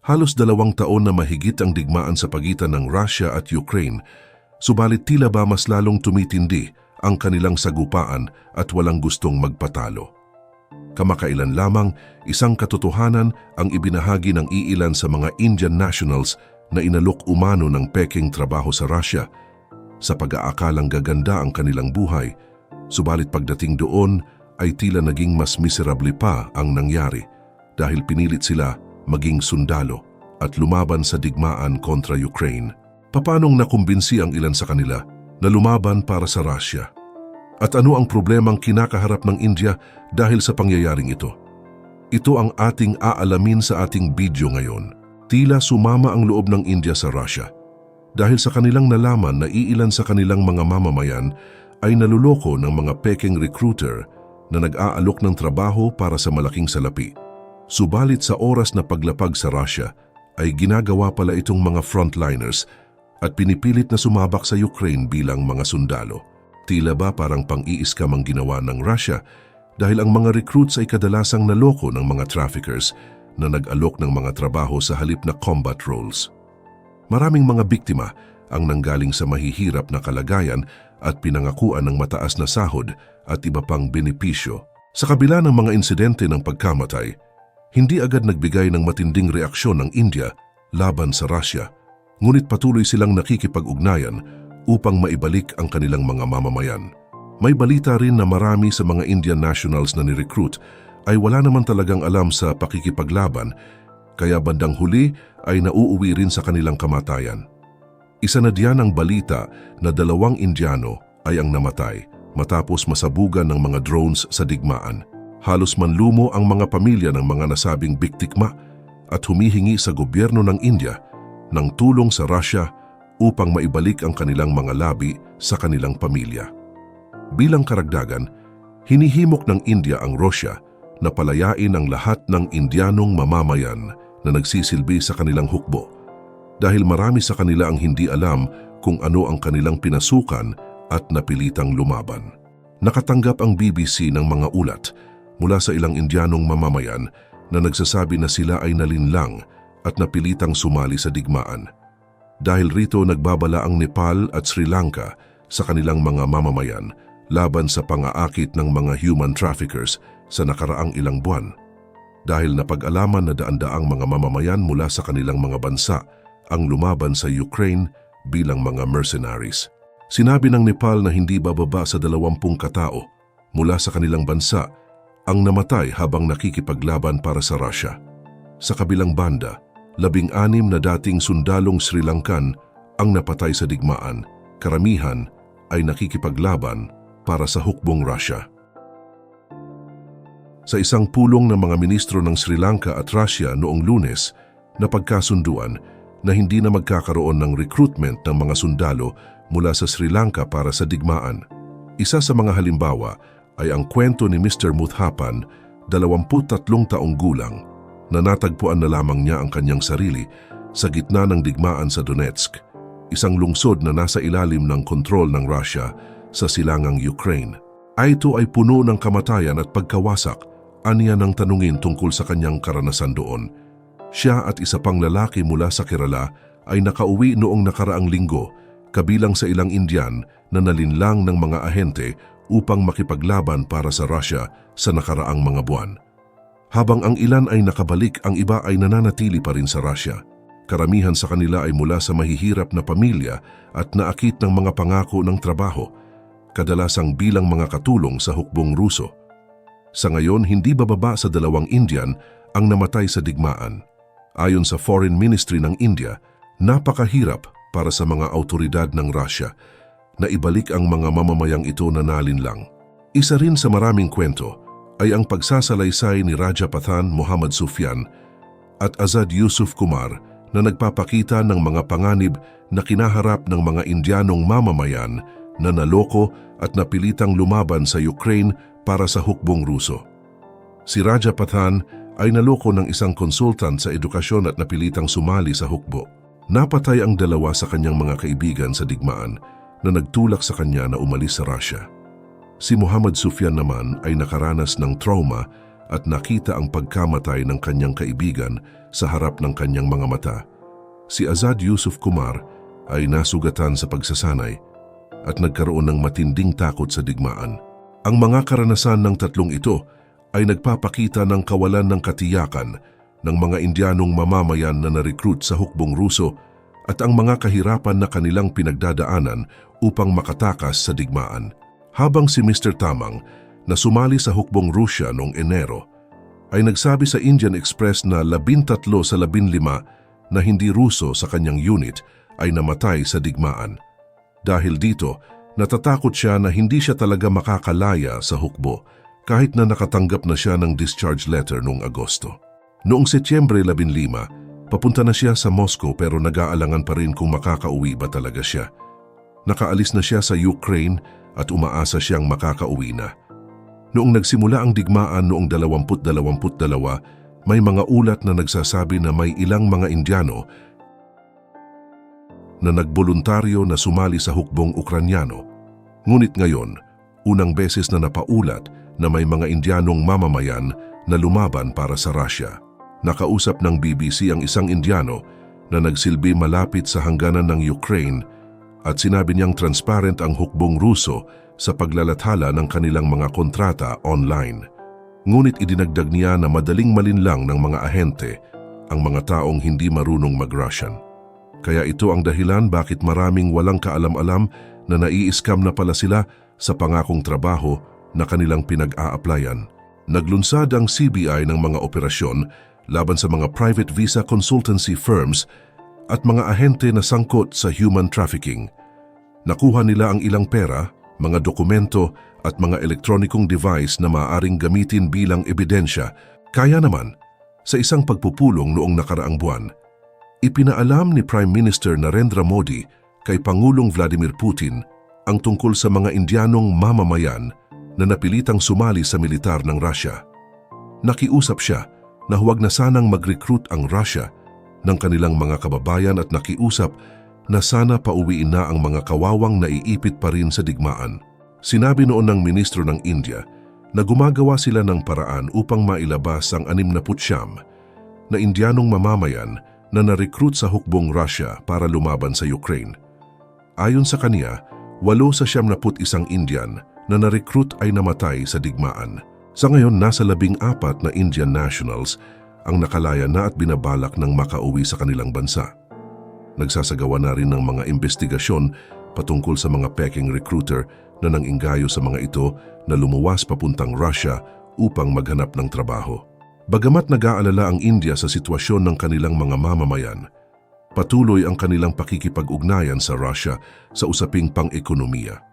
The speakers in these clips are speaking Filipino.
Halos dalawang taon na mahigit ang digmaan sa pagitan ng Russia at Ukraine, subalit tila ba mas lalong tumitindi ang kanilang sagupaan at walang gustong magpatalo. Kamakailan lamang, isang katotohanan ang ibinahagi ng iilan sa mga Indian nationals na inalok umano ng peking trabaho sa Russia sa pag-aakalang gaganda ang kanilang buhay, subalit pagdating doon ay tila naging mas miserable pa ang nangyari dahil pinilit sila maging sundalo at lumaban sa digmaan kontra Ukraine. Papanong nakumbinsi ang ilan sa kanila na lumaban para sa Russia? At ano ang problemang kinakaharap ng India dahil sa pangyayaring ito? Ito ang ating aalamin sa ating video ngayon. Tila sumama ang loob ng India sa Russia dahil sa kanilang nalaman na iilan sa kanilang mga mamamayan ay naluloko ng mga peking recruiter na nag-aalok ng trabaho para sa malaking salapi. Subalit sa oras na paglapag sa Russia ay ginagawa pala itong mga frontliners at pinipilit na sumabak sa Ukraine bilang mga sundalo. Tila ba parang pang-iiskam ang ginawa ng Russia dahil ang mga recruits ay kadalasang naloko ng mga traffickers na nag-alok ng mga trabaho sa halip na combat roles. Maraming mga biktima ang nanggaling sa mahihirap na kalagayan at pinangakuan ng mataas na sahod at iba pang benepisyo. Sa kabila ng mga insidente ng pagkamatay, hindi agad nagbigay ng matinding reaksyon ng India laban sa Russia, ngunit patuloy silang nakikipag-ugnayan upang maibalik ang kanilang mga mamamayan. May balita rin na marami sa mga Indian nationals na ni-recruit ay wala naman talagang alam sa pakikipaglaban, kaya bandang huli ay nauuwi rin sa kanilang kamatayan. Isa na diyan ang balita na dalawang Indiano ay ang namatay matapos masabugan ng mga drones sa digmaan. Halos manlumo ang mga pamilya ng mga nasabing biktikma at humihingi sa gobyerno ng India ng tulong sa Russia upang maibalik ang kanilang mga labi sa kanilang pamilya. Bilang karagdagan, hinihimok ng India ang Russia na palayain ang lahat ng Indianong mamamayan na nagsisilbi sa kanilang hukbo dahil marami sa kanila ang hindi alam kung ano ang kanilang pinasukan at napilitang lumaban. Nakatanggap ang BBC ng mga ulat mula sa ilang Indianong mamamayan na nagsasabi na sila ay nalinlang at napilitang sumali sa digmaan. Dahil rito nagbabala ang Nepal at Sri Lanka sa kanilang mga mamamayan laban sa pangaakit ng mga human traffickers sa nakaraang ilang buwan. Dahil napag-alaman na daan-daang mga mamamayan mula sa kanilang mga bansa ang lumaban sa Ukraine bilang mga mercenaries. Sinabi ng Nepal na hindi bababa sa dalawampung katao mula sa kanilang bansa ang namatay habang nakikipaglaban para sa Russia. Sa kabilang banda, labing-anim na dating sundalong Sri Lankan ang napatay sa digmaan. Karamihan ay nakikipaglaban para sa hukbong Russia. Sa isang pulong ng mga ministro ng Sri Lanka at Russia noong lunes, napagkasunduan na hindi na magkakaroon ng recruitment ng mga sundalo mula sa Sri Lanka para sa digmaan. Isa sa mga halimbawa ay ang kwento ni Mr. Muthapan, 23 taong gulang, na natagpuan na lamang niya ang kanyang sarili sa gitna ng digmaan sa Donetsk, isang lungsod na nasa ilalim ng kontrol ng Russia sa silangang Ukraine. Ito ay puno ng kamatayan at pagkawasak, aniya ng tanungin tungkol sa kanyang karanasan doon. Siya at isa pang lalaki mula sa Kerala ay nakauwi noong nakaraang linggo kabilang sa ilang Indian na nalinlang ng mga ahente upang makipaglaban para sa Russia sa nakaraang mga buwan. Habang ang ilan ay nakabalik, ang iba ay nananatili pa rin sa Russia. Karamihan sa kanila ay mula sa mahihirap na pamilya at naakit ng mga pangako ng trabaho, kadalasang bilang mga katulong sa hukbong Ruso. Sa ngayon, hindi bababa sa dalawang Indian ang namatay sa digmaan. Ayon sa Foreign Ministry ng India, napakahirap para sa mga autoridad ng Russia na ibalik ang mga mamamayang ito na nalinlang. Isa rin sa maraming kwento ay ang pagsasalaysay ni Raja Pathan Muhammad Sufyan at Azad Yusuf Kumar na nagpapakita ng mga panganib na kinaharap ng mga Indianong mamamayan na naloko at napilitang lumaban sa Ukraine para sa hukbong Ruso. Si Raja Pathan ay naloko ng isang konsultant sa edukasyon at napilitang sumali sa hukbo. Napatay ang dalawa sa kanyang mga kaibigan sa digmaan na nagtulak sa kanya na umalis sa Russia. Si Muhammad Sufyan naman ay nakaranas ng trauma at nakita ang pagkamatay ng kanyang kaibigan sa harap ng kanyang mga mata. Si Azad Yusuf Kumar ay nasugatan sa pagsasanay at nagkaroon ng matinding takot sa digmaan. Ang mga karanasan ng tatlong ito ay nagpapakita ng kawalan ng katiyakan ng mga Indianong mamamayan na na-recruit sa hukbong Ruso at ang mga kahirapan na kanilang pinagdadaanan upang makatakas sa digmaan. Habang si Mr. Tamang na sumali sa hukbong Rusya noong Enero ay nagsabi sa Indian Express na labintatlo sa labinlima na hindi Ruso sa kanyang unit ay namatay sa digmaan. Dahil dito, natatakot siya na hindi siya talaga makakalaya sa hukbo kahit na nakatanggap na siya ng discharge letter noong Agosto. Noong Setyembre 15, papunta na siya sa Moscow pero nag-aalangan pa rin kung makakauwi ba talaga siya. Nakaalis na siya sa Ukraine at umaasa siyang makakauwi na. Noong nagsimula ang digmaan noong 2022, may mga ulat na nagsasabi na may ilang mga Indiano na nagboluntaryo na sumali sa hukbong Ukranyano. Ngunit ngayon, unang beses na napaulat na may mga Indianong mamamayan na lumaban para sa Russia. Nakausap ng BBC ang isang Indiano na nagsilbi malapit sa hangganan ng Ukraine at sinabi niyang transparent ang hukbong Ruso sa paglalathala ng kanilang mga kontrata online. Ngunit idinagdag niya na madaling malinlang ng mga ahente ang mga taong hindi marunong mag-Russian. Kaya ito ang dahilan bakit maraming walang kaalam-alam na nai-scam na pala sila sa pangakong trabaho na kanilang pinag-a-applyan. Naglunsad ang CBI ng mga operasyon laban sa mga private visa consultancy firms at mga ahente na sangkot sa human trafficking. Nakuha nila ang ilang pera, mga dokumento at mga elektronikong device na maaaring gamitin bilang ebidensya. Kaya naman, sa isang pagpupulong noong nakaraang buwan, ipinaalam ni Prime Minister Narendra Modi kay Pangulong Vladimir Putin ang tungkol sa mga Indianong mamamayan na napilitang sumali sa militar ng Russia. Nakiusap siya na huwag na sanang mag-recruit ang Russia ng kanilang mga kababayan at nakiusap na sana pauwiin na ang mga kawawang naiipit pa rin sa digmaan. Sinabi noon ng ministro ng India na gumagawa sila ng paraan upang mailabas ang 69 na Indianong mamamayan na na-recruit sa hukbong Russia para lumaban sa Ukraine. Ayon sa kanya, walo sa siyam na isang Indian na na-recruit ay namatay sa digmaan. Sa ngayon, nasa labing apat na Indian nationals ang nakalaya na at binabalak ng makauwi sa kanilang bansa. Nagsasagawa na rin ng mga investigasyon patungkol sa mga peking recruiter na nanginggayo sa mga ito na lumuwas papuntang Russia upang maghanap ng trabaho. Bagamat nag-aalala ang India sa sitwasyon ng kanilang mga mamamayan, patuloy ang kanilang pakikipag-ugnayan sa Russia sa usaping pang-ekonomiya.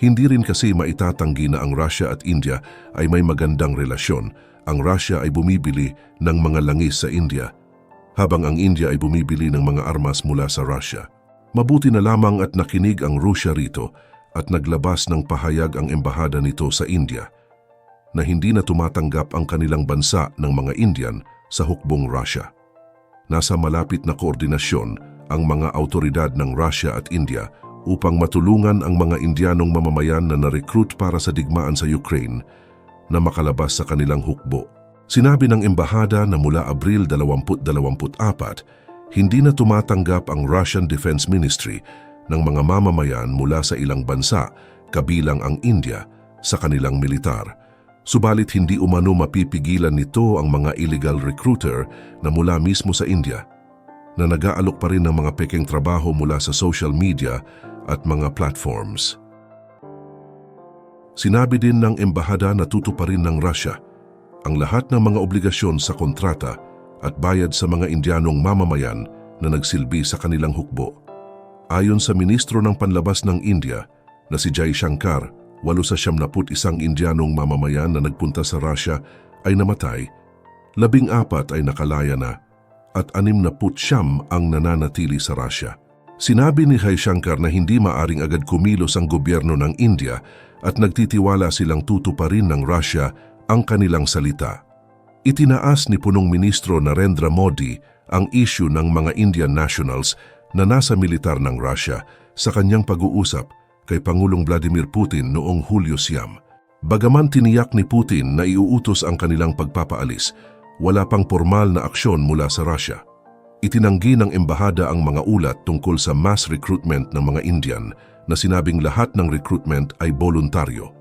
Hindi rin kasi maitatanggi na ang Russia at India ay may magandang relasyon. Ang Russia ay bumibili ng mga langis sa India, habang ang India ay bumibili ng mga armas mula sa Russia. Mabuti na lamang at nakinig ang Russia rito at naglabas ng pahayag ang embahada nito sa India na hindi na tumatanggap ang kanilang bansa ng mga Indian sa hukbong Russia. Nasa malapit na koordinasyon ang mga autoridad ng Russia at India upang matulungan ang mga Indianong mamamayan na na-recruit para sa digmaan sa Ukraine na makalabas sa kanilang hukbo. Sinabi ng embahada na mula Abril 2024, hindi na tumatanggap ang Russian Defense Ministry ng mga mamamayan mula sa ilang bansa, kabilang ang India, sa kanilang militar. Subalit hindi umano mapipigilan nito ang mga illegal recruiter na mula mismo sa India na nag-aalok pa rin ng mga peking trabaho mula sa social media at mga platforms. Sinabi din ng embahada na tutuparin ng Russia ang lahat ng mga obligasyon sa kontrata at bayad sa mga Indianong mamamayan na nagsilbi sa kanilang hukbo. Ayon sa Ministro ng Panlabas ng India na si Jai Shankar, walo sa siyamnaput isang Indianong mamamayan na nagpunta sa Russia ay namatay, labing apat ay nakalaya na at anim na siyam ang nananatili sa Russia. Sinabi ni Jai Shankar na hindi maaring agad kumilos ang gobyerno ng India at nagtitiwala silang tutuparin ng Russia ang kanilang salita. Itinaas ni punong ministro Narendra Modi ang issue ng mga Indian nationals na nasa militar ng Russia sa kanyang pag-uusap kay Pangulong Vladimir Putin noong Hulyo siyam. Bagaman tiniyak ni Putin na iuutos ang kanilang pagpapaalis, wala pang formal na aksyon mula sa Russia. Itinanggi ng embahada ang mga ulat tungkol sa mass recruitment ng mga Indian na sinabing lahat ng recruitment ay voluntaryo.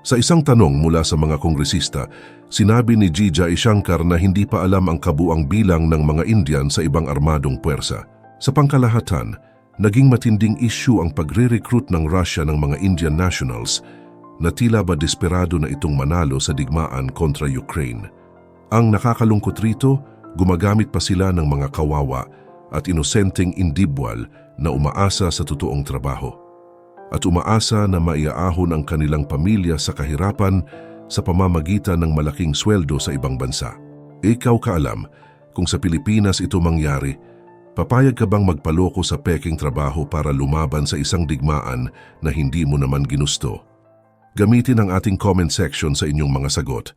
Sa isang tanong mula sa mga kongresista, sinabi ni G. Shankar na hindi pa alam ang kabuang bilang ng mga Indian sa ibang armadong puwersa. Sa pangkalahatan, naging matinding issue ang pagre-recruit ng Russia ng mga Indian nationals na tila ba desperado na itong manalo sa digmaan kontra Ukraine. Ang nakakalungkot rito, gumagamit pa sila ng mga kawawa at inosenteng indibwal na umaasa sa totoong trabaho. At umaasa na maiaahon ang kanilang pamilya sa kahirapan sa pamamagitan ng malaking sweldo sa ibang bansa. Ikaw kaalam, kung sa Pilipinas ito mangyari, papayag ka bang magpaloko sa peking trabaho para lumaban sa isang digmaan na hindi mo naman ginusto? Gamitin ang ating comment section sa inyong mga sagot